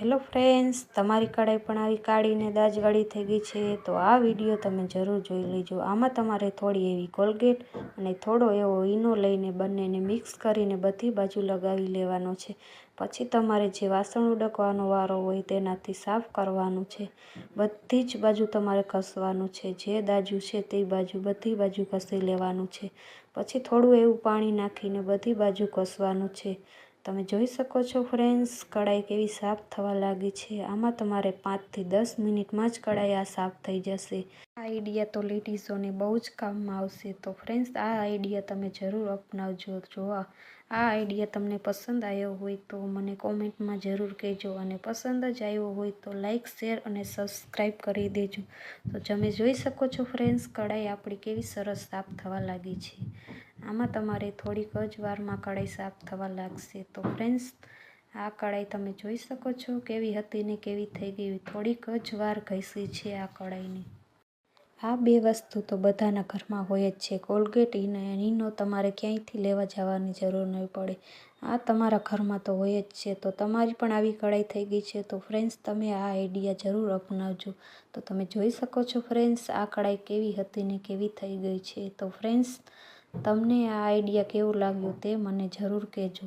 Hello friends, તમારી કઢાઈ પણ આવી કાળીને દાજગાળી થઈ ગઈ છે, તો આ વીડિયો તમે જરૂર જોઈ લેજો. આમાં તમારે થોડી એવી કોલગેટ અને થોડો એવો ઈનો લઈને બંનેને મિક્સ કરીને બધી બાજુ લગાવી લેવાનો છે. પછી તમારે જે વાસણ ઉડકવાનો વારો હોય તેનાથી સાફ કરવાનું છે. બધી જ બાજુ તમારે ઘસવાનું છે. જે દાજુ છે તે બાજુ બધી બાજુ ઘસી લેવાનું છે. પછી થોડું એવું પાણી નાખીને બધી બાજુ ઘસવાનું છે. તમે જોઈ શકો છો ફ્રેન્ડ્સ, કઢાઈ કેવી સાફ થવા લાગી છે. આમાં તમારે પાંચથી દસ મિનિટમાં જ કઢાઈ આ સાફ થઈ જશે. આ આઈડિયા તો લેડીઝોને બહુ જ કામમાં આવશે. તો ફ્રેન્ડ્સ, આ આઈડિયા તમે જરૂર અપનાવજો જો આ આઈડિયા તમને પસંદ આવ્યો હોય તો મને કોમેન્ટમાં જરૂર કહેજો. અને પસંદ જ આવ્યો હોય તો લાઇક શેર અને સબસ્ક્રાઈબ કરી દેજો. તો તમે જોઈ શકો છો ફ્રેન્ડ્સ, કઢાઈ આપણી કેવી સરસ સાફ થવા લાગી છે. આમાં તમારે થોડીક જ વારમાં કઢાઈ સાફ થવા લાગશે. તો ફ્રેન્ડ્સ આ કઢાઈ તમે જોઈ શકો છો કેવી હતી ને કેવી થઈ ગઈ. થોડીક જ વાર ઘસી છે આ કઢાઈની. આ બે વસ્તુ તો બધાના ઘરમાં હોય જ છે. કોલગેટ ઈનો એનો તમારે ક્યાંયથી લેવા જવાની જરૂર નહીં પડે. આ તમારા ઘરમાં તો હોય જ છે. તો તમારી પણ આવી કઢાઈ થઈ ગઈ છે. તો ફ્રેન્ડ્સ તમે આ આઈડિયા જરૂર અપનાવજો. તો તમે જોઈ શકો છો ફ્રેન્ડ્સ આ કઢાઈ કેવી હતી ને કેવી થઈ ગઈ છે. તો ફ્રેન્ડ્સ તમને આ આઈડિયા કેવું લાગ્યું તે મને જરૂર કહેજો.